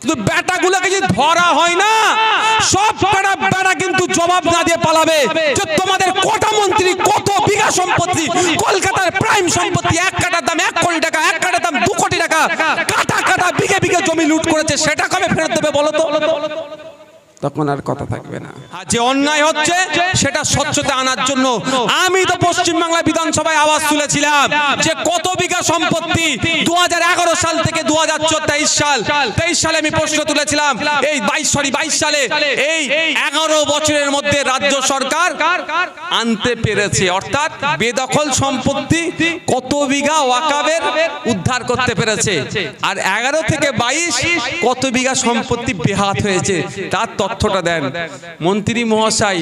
কিন্তু বেটাগুলোকে যদি ধরা হয় না, সব বেটা বেটা কিন্তু জবাব না দিয়ে পালাবে যে তোমাদের কটা মন্ত্রী, কত বিঘা সম্পত্তি, কলকাতার প্রাইম সম্পত্তি, এক কাটার দাম এক কোটি টাকা, এক কাটার দাম দু কোটি টাকা, কাটা কাটা বিঘে বিঘে জমি লুট করেছে, সেটা কবে ফেরত দেবে বলো তো? তখন আর কথা থাকবে না। যে অন্যায় হচ্ছে, সেটা স্বচ্ছতা আনার জন্য। আমি তো পশ্চিমবাংলা বিধানসভায় আওয়াজ তুলেছিলাম যে কত বিঘা সম্পত্তি দুহাজার এগারো সাল থেকে দু সাল, তেইশ সালে আমি প্রশ্ন তুলেছিলাম, এই বাইশ, সরি, বাইশ সালে এই এগারো বছরের মধ্যে রাজ্য সরকার আনতে পেরেছে। অর্থাৎ বেদখল সম্পত্তি কত বিঘা ওয়াকাবের উদ্ধার করতে পেরেছে। আর এগারো থেকে বাইশ কত বিঘা সম্পত্তি বেহাত হয়েছে। তার তথ্যটা দেন। মন্ত্রী মহাশয়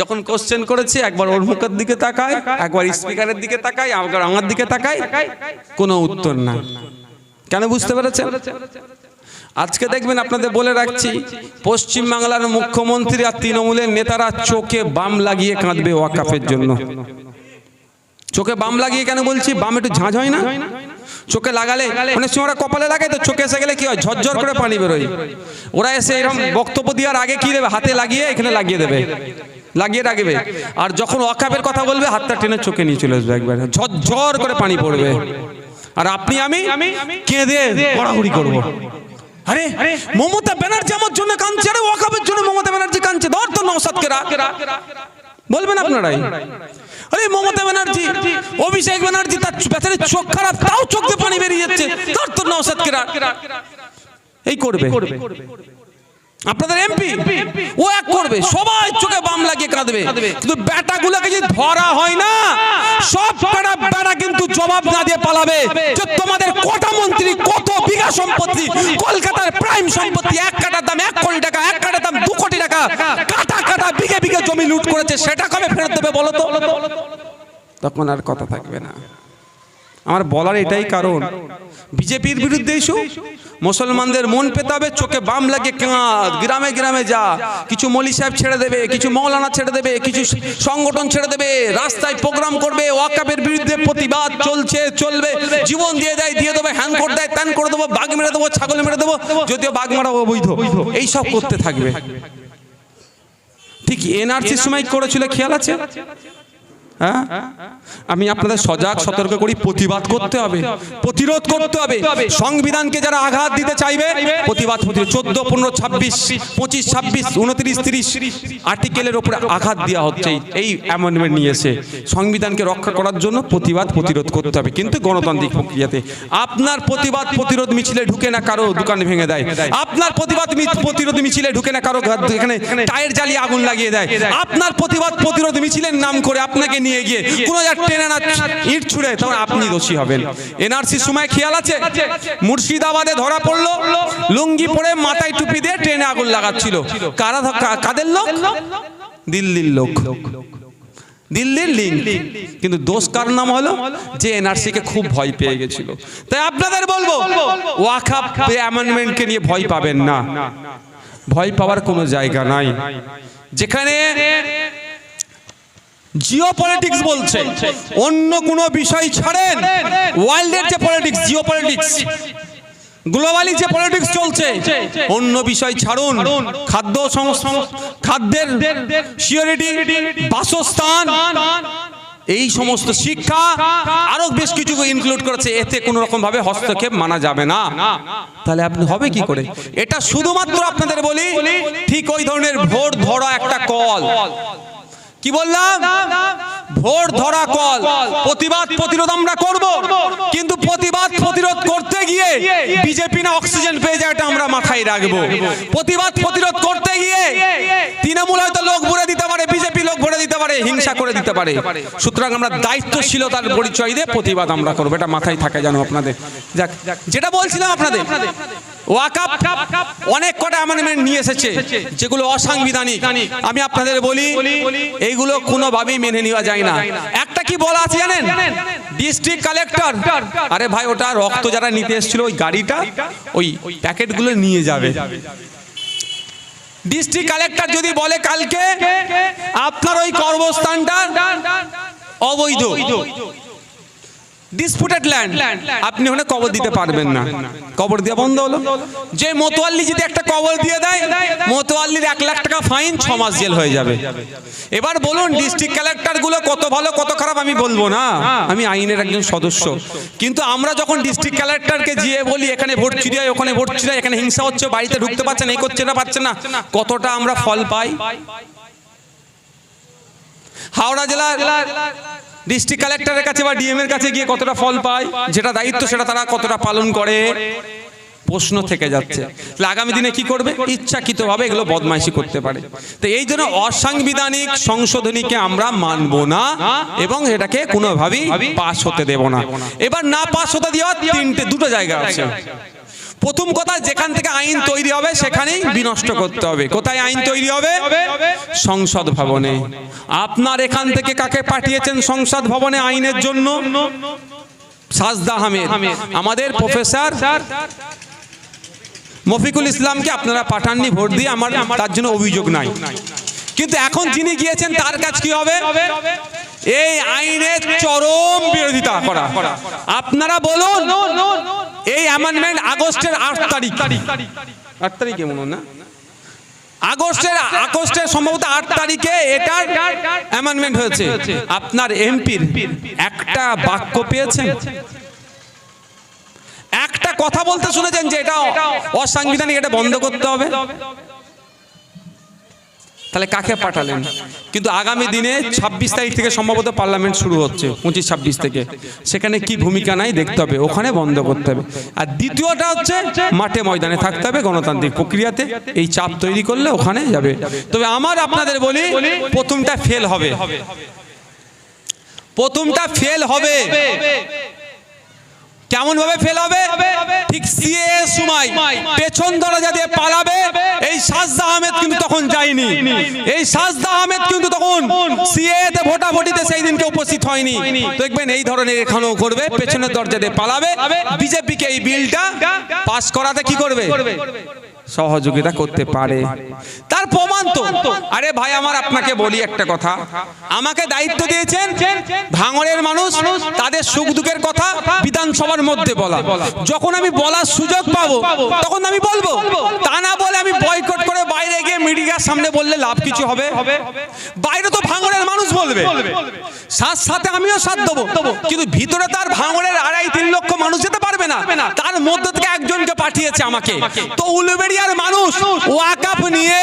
যখন কোশ্চেন করেছে, একবার ওর মুখের দিকে তাকায়, একবার স্পিকারের দিকে তাকায়, একবার আমার দিকে তাকায়, কোনো উত্তর না কেন বুঝতে পেরেছেন? আজকে দেখবেন আপনাদের বলে রাখছি পশ্চিম বাংলার মুখ্যমন্ত্রী আর তৃণমূলের নেতারা চোখে বাম লাগিয়ে কাঁদবে ওয়াকাফের জন্য। চোখে বাম লাগিয়ে কেন বলছি? বাম একটু ঝাঁঝ হয় না? চোখে লাগালে অনেক সময় ওরা কপালে লাগায় তো চোখে এসে গেলে কি হয়? ঝরঝর করে পানি বেরোয়। ওরা এসে এরকম বক্তব্য দেওয়ার আগে কি দেবে? হাতে লাগিয়ে এখানে লাগিয়ে দেবে। লাগিয়ে রাখবে। আর যখন ওয়াকাফের কথা বলবে হাতটা টেনে চোখে নিয়ে চলে আসবে একবার। ঝরঝর করে পানি পড়বে। আর আপনি আমি কেঁদে গড়াগড়ি করব। আরে মমতা ব্যানার্জি আমার জন্য কাঁদছে আরে ওয়াকাবের জন্য মমতা ব্যানার্জি কাঁদছে। ধর তো নৌসাদকে বলবেন আপনারাই। আরে, মমতা ব্যানার্জি, অভিষেক ব্যানার্জি, তার বেচারে চোখ খারাপ, তাও চোখ দিয়ে পানি বেরিয়ে যাচ্ছে। ধর তো নৌসাদকে রাখ এই করবে। আপনাদের এমপি? ও এক করবে। সবাই চোখে বাম লাগিয়ে কাঁদবে। কিন্তু বেটাগুলোকে যদি ধরা হয় না সব বেটা বেটা কিন্তু জবাব না দিয়ে পালাবে। যে তোমাদের কটা মন্ত্রী কত বিঘা সম্পত্তি কলকাতার প্রাইম সম্পত্তি এক কাটার দাম এক কোটি টাকা এক কাটার দাম দু কোটি টাকা কাটা কাটা বিঘে বিঘে জমি লুট করেছে সেটা কবে ফেরত দেবে বলো তো? তখন আর কথা থাকবে না। আমার বলার এটাই কারণ। বিজেপির বিরুদ্ধে ইস্যু মুসলমানদের মন পেতাবে, চোখে বাম লাগে কাঁদ গ্রামে গ্রামে যা। কিছু মলি সাহেব ছেড়ে দেবে, কিছু মৌলানা ছেড়ে দেবে, কিছু সংগঠন ছেড়ে দেবে, রাস্তায় প্রোগ্রাম করবে ওয়াকাবের বিরুদ্ধে প্রতিবাদ চলছে, চলবে। জীবন দিয়ে দেয়, দিয়ে দেবে, হ্যান করে দেয়, ত্যান করে দেবো, বাঘ মেরে দেবো, ছাগল মেরে দেবো, যদিও বাঘ মারা অবৈধ। এই সব করতে থাকবে। ঠিক এনআরসির সময় করেছিল, খেয়াল আছে? হ্যাঁ? আমি আপনাদের সজাগ সতর্ক করি প্রতিবাদ করতে হবে প্রতিরোধ করতে হবে সংবিধানকে যারা আঘাত দিতে চাইবে প্রতিবাদ প্রতিরোধ চোদ্দ পনেরো ছাব্বিশ পঁচিশ ছাব্বিশ উনত্রিশ তিরিশ আর্টিকেলের ওপরে আঘাত দেওয়া হচ্ছে এই- অ্যামেন্ডমেন্ট নিয়ে এসে সংবিধানকে রক্ষা করার জন্য প্রতিবাদ প্রতিরোধ করতে হবে কিন্তু গণতান্ত্রিক প্রক্রিয়াতে। আপনার প্রতিবাদ প্রতিরোধ মিছিলে ঢুকে না কারও দোকান ভেঙে দেয়। আপনার প্রতিবাদ প্রতিরোধ মিছিলে ঢুকে না কারও এখানে টায়ার জ্বালিয়ে আগুন লাগিয়ে দেয়। আপনার প্রতিবাদ প্রতিরোধ মিছিলের নাম করে আপনাকে নিয়ে গিয়ে কোনো যার ট্রেনে না ইট ছুড়ে তখন আপনি দোষী হবেন। এনআরসির সময় খেয়াল আছে? মুর্শিদাবাদে ধরা পড়ল লুঙ্গি পরে মাথায় টুপি দিয়ে ট্রেনে আগুন লাগাচ্ছিল। কারা কাদের লোক? দিল্লির লোক। দিল্লির লিঙ্ক। কিন্তু দোষ কার নাম হলো? যে এনআরসি কে খুব ভয় পেয়ে গেছিল। তাই আপনাদের বলব ওয়াকাপ অ্যামেন্ডমেন্টকে নিয়ে ভয় পাবেন না। ভয় পাওয়ার কোনো জায়গা নাই। যেখানে জিও পলিটিক্স বলছে। অন্য কোনো বিষয় ছাড়েন। ওয়ার্ল্ডের যে পলিটিক্স জিও পলিটিক্স গ্লোবালি যে পলিটিক্স চলছে, অন্য বিষয় ছাড়ুন। খাদ্য খাদ্যের সিওরিটি বাসস্থান, এই সমস্ত শিক্ষা আরও বেশ কিছু ইনক্লুড করেছে। এতে কোনো রকম ভাবে হস্তক্ষেপ মানা যাবে না। তাহলে আপনি হবে কি করে? এটা শুধুমাত্র আপনাদের বলি, ঠিক ওই ধরনের ভোট ধরা একটা কল কি বললাম? ভোট ধরা কল। প্রতিবাদ প্রতিরোধ আমরা করব। কিন্তু প্রতিবাদ প্রতিরোধ করতে গিয়ে বিজেপি না অক্সিজেন পেয়ে যায়, এটা আমরা মাথায় রাখব। প্রতিবাদ প্রতিরোধ করতে গিয়ে তৃণমূল হয়তো লোক ভরে দিতে পারে বিজেপি লোক ভরে দিতে পারে হিংসা করে দিতে পারে। সুতরাং আমরা দায়িত্বশীলতার পরিচয় দিয়ে প্রতিবাদ আমরা করব। এটা মাথায় থাকে জানো আপনাদের। যাক যেটা বলছিলাম আপনাদের ওয়াকাপ অনেক কটা অ্যামেন্ডমেন্ট নিয়ে এসেছে যেগুলো অসাংবিধানিক। আমি আপনাদের বলি এইগুলো কোনোভাবেই মেনে নেওয়া যায় না। একটা কি বলা আছে জানেন? ডিস্ট্রিক্ট কালেক্টর আরে ভাই ওটা রক্ত যারা নিতে এসেছিল ওই গাড়িটা ওই প্যাকেটগুলো নিয়ে যাবে। ডিস্ট্রিক্ট কালেক্টর যদি বলে কালকে আপনার ওই কর্মস্থানটা অবৈধ। ডিসপুটেড ল্যান্ড আপনি ওখানে কবর দিতে পারবেন না। কবর দেওয়া বন্ধ হলো। যে মোতোয়াল্লি যদি একটা কবর দিয়ে দেয় মোতোয়াল্লির এক লাখ টাকা ফাইন ছ মাস জেল হয়ে যাবে। এবার বলুন ডিস্ট্রিক্ট কালেক্টরগুলো কত ভালো কত খারাপ আমি বলব না। আমি আইনের একজন সদস্য। কিন্তু আমরা যখন ডিস্ট্রিক্ট কালেক্টরকে গিয়ে বলি এখানে ভোট চুরি হয় ওখানে ভোট চুরি হয় এখানে হিংসা হচ্ছে বাড়িতে ঢুকতে পারছে না এই করছে না পারছে না কতটা আমরা ফল পাই? হাওড়া জেলার ডিস্ট্রিক্ট কালেক্টরের কাছে বা ডিএম এর কাছে গিয়ে কতটা ফল পায় যেটা দায়িত্ব সেটা তারা কতটা পালন করে প্রশ্ন থেকে যাচ্ছে। তাহলে আগামী দিনে কি করবে? ইচ্ছাকৃতভাবে এগুলো বদমাইশি করতে পারে। তো এই জন্য অসাংবিধানিক সংশোধনীকে আমরা মানব না এবং এটাকে কোনোভাবেই পাস হতে দেব না। এবার না পাস হতে দেওয়া তিনটে দুটো জায়গা আছে। প্রথম কথা যেখান থেকে আইন তৈরি হবে সেখানেই বিনষ্ট করতে হবে। কোথায় আইন তৈরি হবে? সংসদ ভবনে। আপনার এখান থেকে কাকে পাঠিয়েছেন সংসদ ভবনে আইনের জন্য? সাজদা আহমেদ। আমাদের প্রফেসর মফিকুল ইসলামকে আপনারা পাঠাননি ভোট দিয়ে আমার তার জন্য অভিযোগ নাই। কিন্তু এখন যিনি গিয়েছেন তার কাজ কি হবে? এই আইনের চরম বিরোধিতা করা। আপনারা বলুন, এই অ্যামেন্ডমেন্ট আগস্টের আট তারিখ। আট তারিখে মনে না? আগস্টের আগস্টের সম্ভবত আট তারিখে এটার অ্যামেন্ডমেন্ট হয়েছে। আপনার এমপির একটা বাক্য পেয়েছেন? একটা কথা বলতে শুনেছেন যে এটা অসাংবিধানিক, এটা বন্ধ করতে হবে? তাহলে কাকে পাঠালেন? কিন্তু আগামী দিনে ছাব্বিশ তারিখ থেকে সম্ভবত পার্লামেন্ট শুরু হচ্ছে, পঁচিশ, ছাব্বিশ থেকে। সেখানে কি ভূমিকা নাই দেখতে হবে, ওখানে বন্ধ করতে হবে। আর দ্বিতীয়টা হচ্ছে, মাঠে ময়দানে থাকতে হবে গণতান্ত্রিক প্রক্রিয়াতে, এই চাপ তৈরি করলে ওখানে যাবে। তবে আমার আপনাদের বলি, প্রথমটা ফেল হবে। প্রথমটা ফেল হবে। কেমন ভাবে ফেল হবে? ঠিক সিএ সময় পেছন দরজা দিয়ে পালাবে। এই সাজদা আহমেদ কিন্তু তখন যায়নি। এই সাজদা আহমেদ কিন্তু তখন সিএ তে ভোটাভুটিতে সেই দিনকে উপস্থিত হয়নি। দেখবেন এই ধরনের এখানেও করবে। পেছনের দরজা দিয়ে পালাবে। বিজেপিকে এই বিলটা পাস করাতে কি করবে? সহযোগিতা করতে পারে। তার প্রমাণ তো। আরে ভাই, আমার আপনাকে বলি একটা কথা। আমাকে দায়িত্ব দিয়েছেন ভাঙড়ের মানুষ, তাদের সুখ দুঃখের কথা বিধানসভার মধ্যে বলা। যখন আমি বলার সুযোগ পাবো, তখন আমি বলব। তা না বলে আমি বয়কট করে বাইরে গিয়ে মিডিয়ার সামনে বললে লাভ কিছু হবে? বাইরে তো ভাঙড়ের মানুষ বলবে। সাথ সাথে আমিও সাথ দেবো। কিন্তু ভিতরে তার ভাঙড়ের আড়াই তিন লক্ষ মানুষ যেতে পারবে না। তার মধ্যে থেকে একজনকে পাঠিয়েছে আমাকে। তো উলুবেড়িয়ার মানুষ ওয়াকাপ নিয়ে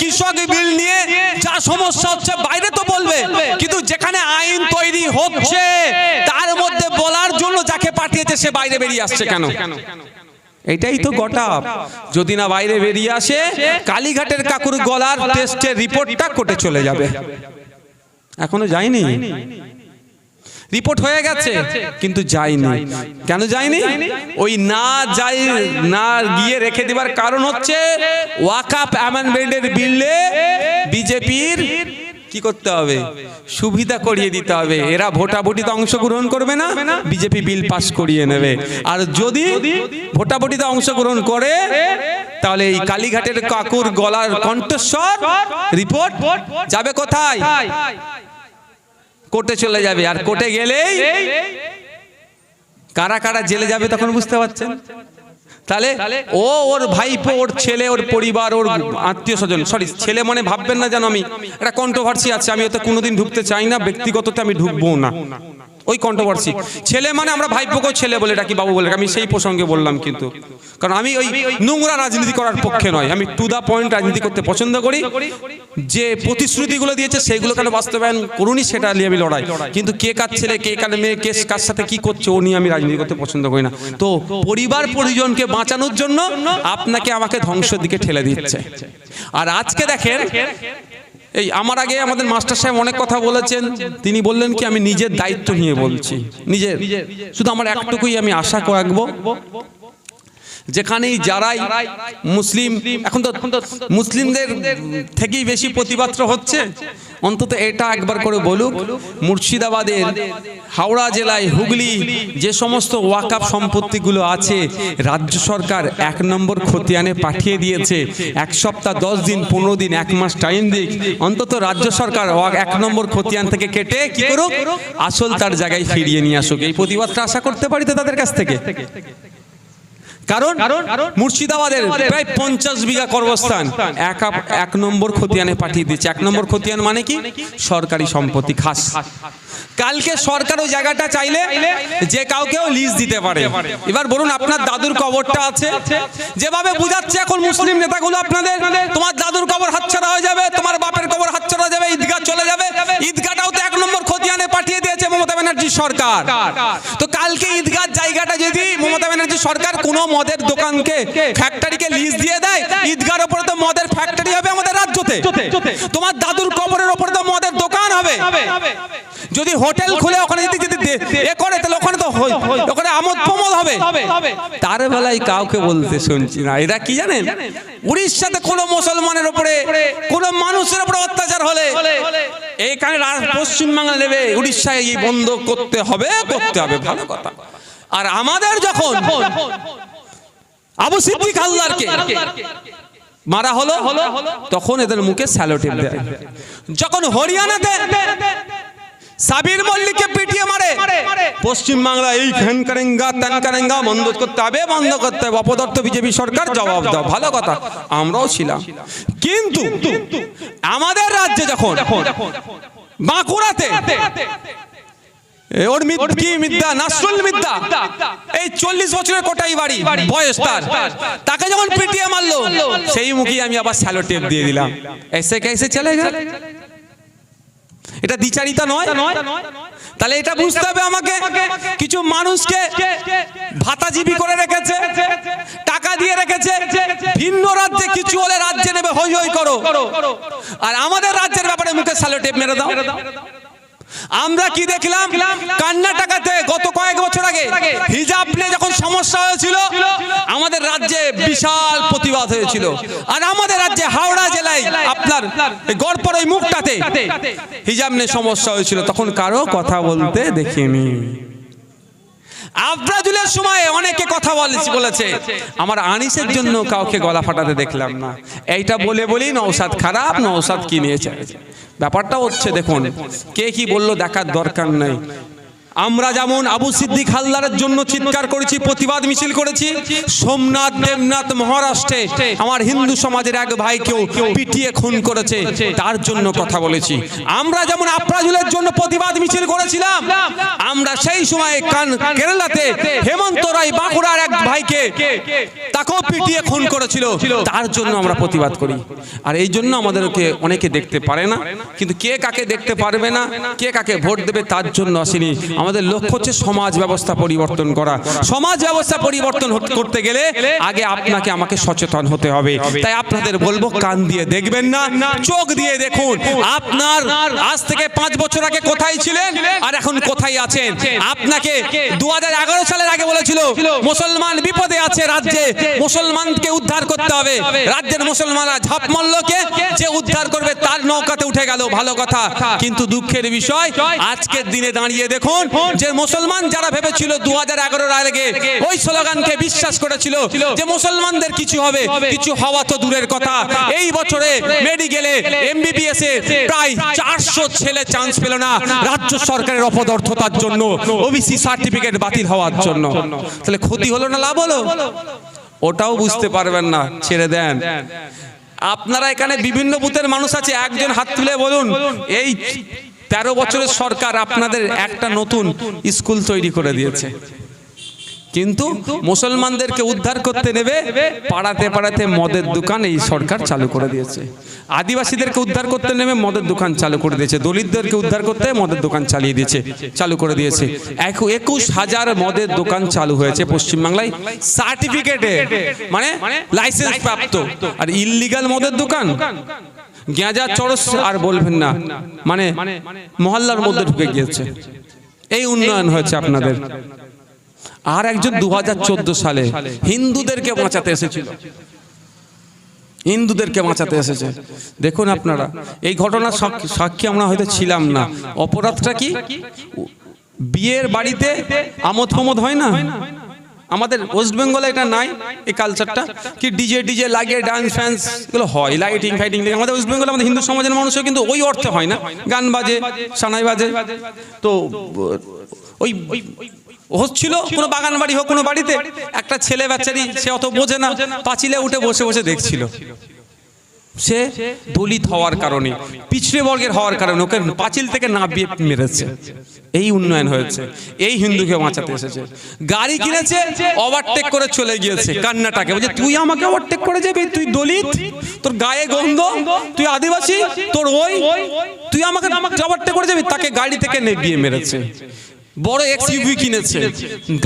কৃষক বিল নিয়ে যা সমস্যা হচ্ছে বাইরে তো বলবে কিন্তু যেখানে আইন তৈরি হচ্ছে তার মধ্যে বলার জন্য যাকে পাঠিয়েছে সে বাইরে বেরিয়ে আসছে কেন? এটাই তো গোটা যদি না বাইরে বেরিয়ে আসে কালীঘাটের কাকুর গলার টেস্টের রিপোর্টটা কোটে চলে যাবে। এখনও যায়নি। রিপোর্ট হয়ে গেছে কিন্তু যায়নি। কেন যায়নি? ওই না যাই না গিয়ে রেখে দেবার কারণ হচ্ছে ওয়াকাপ অ্যামেন্ডমেন্টের বিলে বিজেপির কি করতে হবে? সুবিধা করিয়ে দিতে হবে। এরা ভোটাভুটিতে অংশগ্রহণ করবে না বিজেপি বিল পাস করিয়ে নেবে। আর যদি ভোটাভুটিতে অংশগ্রহণ করে তাহলে এই কালীঘাটের কাকুর গলার কণ্ঠস্বর রিপোর্ট যাবে কোথায়? কোর্টে চলে যাবে। আর কোর্টে গেলেই কারা কারা জেলে যাবে তখন বুঝতে পারছেন? তাহলে ও ওর ভাইপো ওর ছেলে ওর পরিবার ওর আত্মীয় স্বজন সরি ছেলে মনে ভাববেন না যেন আমি একটা কন্ট্রোভার্সি আছে আমি ওতে কোনোদিন ঢুকতে চাই না ব্যক্তিগততে আমি ঢুকবো না। ওই কন্ট্রোভার্সি ছেলে মানে আমরা ভাইপোকেও ছেলে বলে ডাকি, বাবু বলে আমি সেই প্রসঙ্গে বললাম কিন্তু। কারণ আমি ওই নোংরা রাজনীতি করার পক্ষে নয়। আমি টু দা পয়েন্ট রাজনীতি করতে পছন্দ করি। যে প্রতিশ্রুতিগুলো দিয়েছে সেগুলো কেন বাস্তবায়ন করুনি সেটা নিয়ে আমি লড়াই। কিন্তু কে কার ছেলে, কে কার মেয়ে, কে কার সাথে কি করছে, ও নিয়ে আমি রাজনীতি করতে পছন্দ করি না। তো পরিবার পরিজনকে বাঁচানোর জন্য আপনাকে আমাকে ধ্বংসের দিকে ঠেলে দিচ্ছে। আর আজকে দেখেন এই আমার আগে আমাদের মাস্টার সাহেব অনেক কথা বলেছেন। তিনি বললেন কি, আমি নিজের দায়িত্ব নিয়ে বলছি। নিজের। শুধু আমার একটুকুই আমি আশা রাখব। যেখানেই যারাই মুসলিম এখন তো মুসলিমদের থেকেই বেশি প্রতিবাদটা হচ্ছে। অন্তত এটা একবার করে বলুক মুর্শিদাবাদের হাওড়া জেলায় হুগলি যে সমস্ত ওয়াকাপ সম্পত্তিগুলো আছে রাজ্য সরকার এক নম্বর খতিয়ানে পাঠিয়ে দিয়েছে। এক সপ্তাহ দশ দিন পনেরো দিন এক মাস টাইম দিক। অন্তত রাজ্য সরকার এক নম্বর খতিয়ান থেকে কেটে কি করুক আসল তার জায়গায় ফিরিয়ে নিয়ে আসুক। এই প্রতিবাদটা আশা করতে পারি তো তাদের কাছ থেকে। কারণ মুর্শিদাবাদের প্রায় পঞ্চাশ বিঘা কর্মস্থান এক এক নম্বর খতিয়ানে পাঠিয়ে দিচ্ছে এক নম্বর খতিয়ান মানে কি? সরকারি সম্পত্তি খাস। কালকে সরকার ওই জায়গাটা চাইলে যে কাউকেও লিজ দিতে পারে। এবার বলুন আপনার দাদুর কবরটা আছে? যেভাবে বুঝাচ্ছে এখন মুসলিম নেতাগুলো আপনাদের তোমার দাদুর কবর হাতছাড়া হয়ে যাবে তোমার বাপের কবর হাতছাড়া যাবে ঈদগাহ চলে যাবে। ঈদগাহটাও তো এক নম্বর খতিয়ানে পাঠিয়ে দিয়েছে মমতা ব্যানার্জি সরকার। তো কালকে ঈদগাহ জায়গাটা যদি মমতা ব্যানার্জি সরকার কোনো মদের দোকানকে ফ্যাক্টরিকে লিজ দিয়ে দেয়। ঈদগার ওপরে তো মদের ফ্যাক্টরি হবে আমাদের রাজ্যতে। তোমার দাদুর কবরের ওপরে তো মদের দোকান হবে। যদি হোটেল খুলে ওখানে যদি যদি এ করে, তাহলে ওখানে তো ওখানে আমোদ প্রমোদ হবে। তার বেলায় কাউকে বলতে শুনছি না। এরা কি জানেন? উড়িষ্যাতে কোনো মুসলমানের উপরে কোনো মানুষের উপরে অত্যাচার হলে এইখানে রা- পশ্চিমবাংলা নেবে, উড়িষ্যায় এই বন্ধ করতে হবে করতে হবে। ভালো কথা। আর আমাদের যখন আবু সিদ্দিক হালদারকে মারা হলো তখন এদের মুখে স্যালোটেপ দেয়। যখন হরিয়ানাতে সাবির মল্লিককে পিটিয়ে মারে। পশ্চিম বাংলা এই ফ্যান কারেঙ্গা ত্যান কারেঙ্গা বন্ধ করতে হবে বন্ধ করতে হবে। অপদার্থ বিজেপি সরকার জবাব দাও ভালো কথা আমরাও ছিলাম। কিন্তু আমাদের রাজ্যে যখন বাঁকুড়াতে ওর কি মিদ্যা? নাসরুল মিদ্যা? এই চল্লিশ বছরের কোটাই বাড়ি বয়স তার। তাকে যখন পিটিয়ে মারলো সেই মুখে আমি আবার স্যালো টেপ দিয়ে দিলাম। এসে কেসে চলে গেল। এটা দ্বিচারিতা নয়। তাহলে এটা বুঝতে হবে আমাকে। কিছু মানুষকে ভাতাজীবী করে রেখেছে টাকা দিয়ে রেখেছে ভিন্ন রাজ্যে কিছু হলে রাজ্যে নেবে হই হই করো। আর আমাদের রাজ্যের ব্যাপারে মুখে স্যালো টেপ মেরে দাও। আমরা কি দেখলাম? কর্ণাটকাতে গত কয়েক বছর আগে হিজাব নিয়ে যখন সমস্যা হয়েছিল আমাদের রাজ্যে বিশাল প্রতিবাদ হয়েছিল। আর আমাদের রাজ্যে হাওড়া জেলায় আপনার গড়পর ওই মুখটাতে হিজাব নিয়ে সমস্যা হয়েছিল। তখন কারও কথা বলতে দেখিনি। আব্রাজুলের সময় অনেকে কথা বলেছে বলেছে। আমার আনিসের জন্য কাউকে গলা ফাটাতে দেখলাম না। এইটা বলে বলি নৌসাদ খারাপ নৌসাদ কি নিয়েছে ব্যাপারটা হচ্ছে দেখুন কে কি বলল দেখার দরকার নাই। আমরা যেমন আবু সিদ্দিক হালদারের জন্য চিৎকার করেছি, প্রতিবাদ মিছিল করেছি, সোমনাথ, দেবনাথ মহারাষ্ট্রে আমার হিন্দু সমাজের এক ভাইকেও পিটিয়ে খুন করেছে, তার জন্য কথা বলেছি। আমরা যেমন আপ্রাজুলের জন্য প্রতিবাদ মিছিল করেছিলাম, আমরা সেই সময় কান- কেরালাতে হেমন্ত রায় বাঁকুড়ার এক ভাইকে তাকেও পিটিয়ে খুন করেছিল, তার জন্য আমরা প্রতিবাদ করি। আর এই জন্য আমাদেরকে অনেকে দেখতে পারে না, কিন্তু কে কাকে দেখতে পারবে না, কে কাকে ভোট দেবে তার জন্য আসেনি আমাদের লক্ষ্য হচ্ছে সমাজ ব্যবস্থা পরিবর্তন করা। সমাজ ব্যবস্থা পরিবর্তন করতে গেলে আগে আপনাকে আমাকে সচেতন হতে হবে। তাই আপনাদের বলব কান দিয়ে দেখবেন না চোখ দিয়ে দেখুন। আপনার আজ থেকে পাঁচ বছর আগে কোথায় ছিলেন? আর এখন কোথায় আছেন? আপনাকে দু হাজার এগারো সালের আগে বলেছিল মুসলমান বিপদে আছে রাজ্যে মুসলমানকে উদ্ধার করতে হবে। রাজ্যের মুসলমানরা ঝাপ মারলোকে যে উদ্ধার করবে তার নৌকাতে উঠে গেল ভালো কথা। কিন্তু দুঃখের বিষয় আজকের দিনে দাঁড়িয়ে দেখুন যে মুসলমান যারা ভেবেছিল দু হাজার এগারোর আগে ওই স্লোগানকে বিশ্বাস করেছিল যে মুসলমানদের কিছু হবে, কিছু হওয়া তো দূরের কথা। এই বছরে মেডিকেলে এমবিবিএস এ প্রায় চারশো ছেলে চান্স পেল না রাজ্য সরকারের অপদর্থতার জন্য, ওবিসি সার্টিফিকেট বাতিল হওয়ার জন্য। তাহলে ক্ষতি হলো না লাভ হলো? ওটাও বুঝতে পারবেন না, ছেড়ে দেন। আপনারা এখানে বিভিন্ন বুথের মানুষ আছে, একজন হাত তুলে বলুন, এই তেরো বছরের সরকার আপনাদের একটা নতুন স্কুল তৈরি করে দিয়েছে। কিন্তু মুসলমানদেরকে উদ্ধার করতে নেবে পাড়াতে পাড়াতে মদের দোকান এই সরকার চালু করে দিয়েছে। আদিবাসীদেরকে উদ্ধার করতে নেমে মদের দোকান চালু করে দিয়েছে। দলিতদেরকে উদ্ধার করতে মদের দোকান চালিয়ে দিয়েছে চালু করে দিয়েছে। এক- একুশ হাজার মদের দোকান চালু হয়েছে পশ্চিমবাংলায়। সার্টিফিকেটে মানে লাইসেন্স প্রাপ্ত আর ইললিগাল মদের দোকান। গেঁজা চরস আর বলবেন না। মানে মহল্লার মধ্যে ঢুকে গিয়েছে। এই উন্নয়ন হয়েছে আপনাদের। আর একজন দু হাজার চোদ্দ সালে হিন্দুদেরকে বাঁচাতে এসেছিল। হিন্দুদেরকে বাঁচাতে এসেছে। দেখুন আপনারা এই ঘটনার সাক্ষী- সাক্ষী আমরা হয়তো ছিলাম না। অপরাধটা কি? বিয়ের বাড়িতে আমোদ প্রমোদ হয় না। আমাদের ওয়েস্ট বেঙ্গলে এটা নাই, এই কালচারটা কি ডিজে ডিজে লাগে ডান্স ফ্যান্স এগুলো হয় লাইটিং ফাইটিং আমাদের ওয়েস্ট বেঙ্গলে আমাদের হিন্দু সমাজের মানুষও কিন্তু ওই অর্থে হয় না। গান বাজে, সানাই বাজে। তো, ওই হচ্ছিল কোনো বাগান বাড়ি হোক কোনো বাড়িতে, একটা ছেলে বাচ্চারি সে অত বোঝে না, পাঁচিলে উঠে বসে বসে দেখছিল। সে দলিত হওয়ার কারণে, পিছড়ে বর্গের হওয়ার কারণে ওকে পাঁচিল থেকে না বিয়ে মেরেছে। এই উন্নয়ন হয়েছে, এই হিন্দুকে বাঁচাতে এসেছে। গাড়ি কিনেছে ওভারটেক করে চলে গিয়েছে কান্নাটাকে। বলছে, তুই আমাকে ওভারটেক করে যাবি? তুই দলিত? তোর গায়ে গন্ধ? তুই আদিবাসী? তোর ওই? তুই আমাকে ওভারটেক করে যাবি? তাকে গাড়ি থেকে নেবিয়ে মেরেছে। বড় এক্স কিনেছে।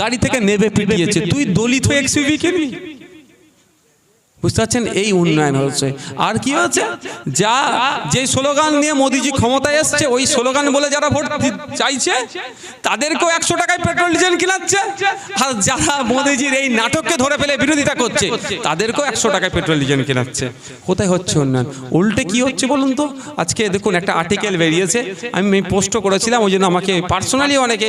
গাড়ি থেকে নেবে পিটিয়েছে। তুই দলিত হয়ে এক্স কিনবি? বুঝতে পারছেন? এই উন্নয়ন হচ্ছে। আর কি হচ্ছে যা যে স্লোগান নিয়ে মোদিজি ক্ষমতায় এসছে ওই স্লোগান বলে যারা ভোট চাইছে তাদেরকেও একশো টাকায় পেট্রোল ডিজেল কিনাচ্ছে। আর যারা মোদিজির এই নাটককে ধরে ফেলে বিরোধিতা করছে তাদেরকেও একশো টাকায় পেট্রোল ডিজেল কিনাচ্ছে। কোথায় হচ্ছে উন্নয়ন? উল্টে কি হচ্ছে বলুন তো? আজকে দেখুন একটা আর্টিকেল বেরিয়েছে। আমি পোস্টও করেছিলাম ওই জন্য আমাকে পার্সোনালি অনেকে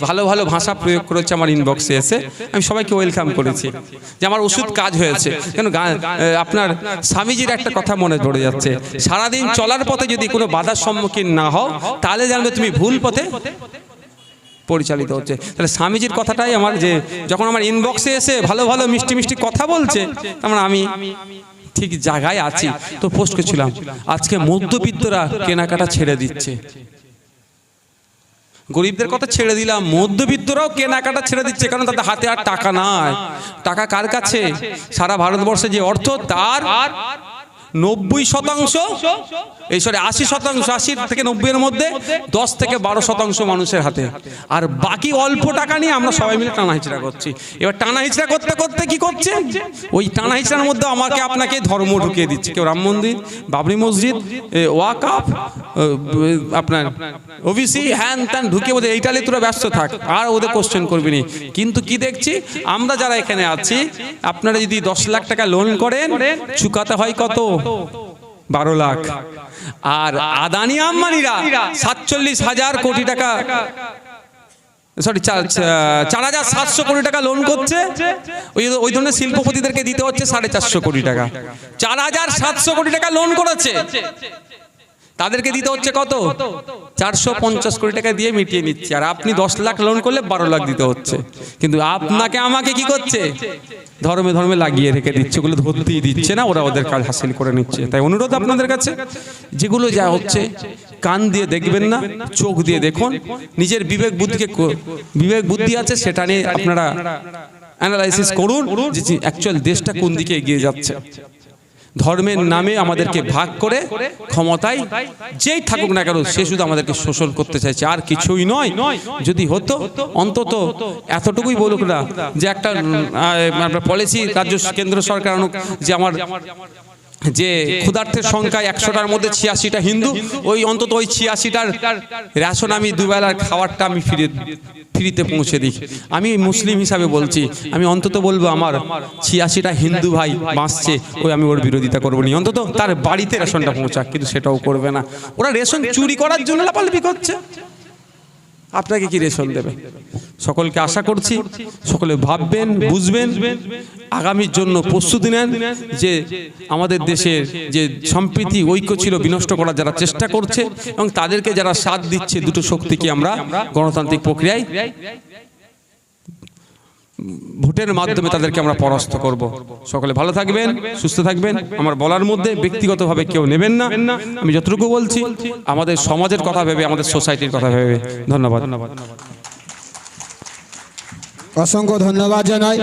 ভালো ভালো ভাষা প্রয়োগ করেছে আমার ইনবক্সে এসে। আমি সবাইকে ওয়েলকাম করেছি যে আমার ওষুধ কাজ হয়েছে। কেন গা- এ, আপনার স্বামীজির একটা কথা মনে পড়ে যাচ্ছে। সারাদিন চলার পথে যদি কোনো বাধার সম্মুখীন না হও, তাহলে জানবে তুমি ভুল পথে পরিচালিত হচ্ছে। তাহলে স্বামীজির কথাটাই আমার যে, যখন আমার ইনবক্সে এসে ভালো ভালো মিষ্টি মিষ্টি কথা বলছে, তার মানে আমি ঠিক জায়গায় আছি। তো পোস্ট করছিলাম, আজকে মধ্যবিত্তরা কেনাকাটা ছেড়ে দিচ্ছে। গরিবদের কথা ছেড়ে দিলাম, মধ্যবিত্তরাও কেনাকাটা ছেড়ে দিচ্ছে কারণ তাদের হাতে আর টাকা নাই। টাকা কার কাছে? সারা ভারতবর্ষে যে অর্থ, তার নব্বই শতাংশ? এই সরি আশি শতাংশ আশি থেকে নব্বই এর মধ্যে দশ থেকে বারো শতাংশ মানুষের হাতে। আর বাকি অল্প টাকা নিয়ে আমরা সবাই মিলে টানা হিচড়া করছি। এবার টানা হিচড়া করতে করতে কি করছে? ওই টানা হিচড়ার মধ্যে আমাকে আপনাকে ধর্ম ঢুকিয়ে দিচ্ছে। কেউ রাম মন্দির বাবরি মসজিদ এ, আপনার ওবিসি হ্যান ত্যান ঢুকে বোঝে এইটালে তোরা ব্যস্ত থাক আর ওদের কোশ্চেন করবি নি। কিন্তু কি দেখছি? আমরা যারা এখানে আছি আপনারা যদি দশ লাখ টাকা লোন করেন চুকাতে হয় কত? বারো লাখ। আর আদানি আম্বানিরা সাতচল্লিশ হাজার কোটি টাকা। সরি চার হাজার সাতশো কোটি টাকা লোন করছে। ওই ওই ধরনের শিল্পপতিদেরকে দিতে হচ্ছে সাড়ে চারশো কোটি টাকা। চার হাজার সাতশো কোটি টাকা লোন করেছে। তাদেরকে দিতে হচ্ছে কত? চারশো পঞ্চাশ কোটি টাকা দিয়ে মিটিয়ে নিচ্ছে। আর আপনি দশ লাখ লোন করলে বারো লাখ দিতে হচ্ছে। কিন্তু আপনাকে আমাকে কি করছে? ধর্মে ধর্মে লাগিয়ে রেখে দিচ্ছে। ওগুলো ধরতেই দিচ্ছে না। ওরা ওদের কাজ হাসিল করে নিচ্ছে। তাই অনুরোধ আপনাদের কাছে যেগুলো যা হচ্ছে কান দিয়ে দেখবেন না চোখ দিয়ে দেখুন। নিজের বিবেক বুদ্ধিকে কো- বিবেক বুদ্ধি আছে সেটা নিয়ে আপনারা অ্যানালাইসিস করুন যে অ্যাকচুয়াল দেশটা কোন দিকে এগিয়ে যাচ্ছে। ধর্মের নামে আমাদেরকে ভাগ করে ক্ষমতায় যেই থাকুক না কেন সে শুধু আমাদেরকে শোষণ করতে চাইছে। আর কিছুই নয় যদি হতো অন্তত এতটুকুই বলুক না যে একটা পলিসি রাজ্য কেন্দ্র সরকার আনুক যে আমার যে ক্ষুধার্থের সংখ্যা একশোটার মধ্যে ছিয়াশিটা হিন্দু, ওই অন্তত ওই ছিয়াশিটার রেশন আমি দুবেলার খাবারটা আমি ফিরে ফ্রিতে পৌঁছে দিই। আমি মুসলিম হিসাবে বলছি, আমি অন্তত বলব আমার ছিয়াশিটা হিন্দু ভাই বাঁচছে, ওই আমি ওর বিরোধিতা করব নি। অন্তত তার বাড়িতে রেশনটা পৌঁছাক, কিন্তু সেটাও করবে না। ওরা রেশন চুরি করার জন্য লাপালাপি করছে। আপনাকে কি রেশন দেবে? সকলকে আশা করছি, সকলে ভাববেন, বুঝবেন আগামীর জন্য প্রস্তুতি নেন যে আমাদের দেশের যে সম্প্রীতি, ঐক্য ছিল বিনষ্ট করার যারা চেষ্টা করছে এবং তাদেরকে যারা সাথ দিচ্ছে দুটো শক্তিকে আমরা গণতান্ত্রিক প্রক্রিয়ায় ভোটের মাধ্যমে তাদেরকে আমরা পরাস্ত করব। সকলে ভালো থাকবেন সুস্থ থাকবেন। আমার বলার মধ্যে ব্যক্তিগতভাবে কেউ নেবেন না। আমি যতটুকু বলছি আমাদের সমাজের কথা ভেবে আমাদের সোসাইটির কথা ভেবে। ধন্যবাদ। অসংখ্য ধন্যবাদ জানাই।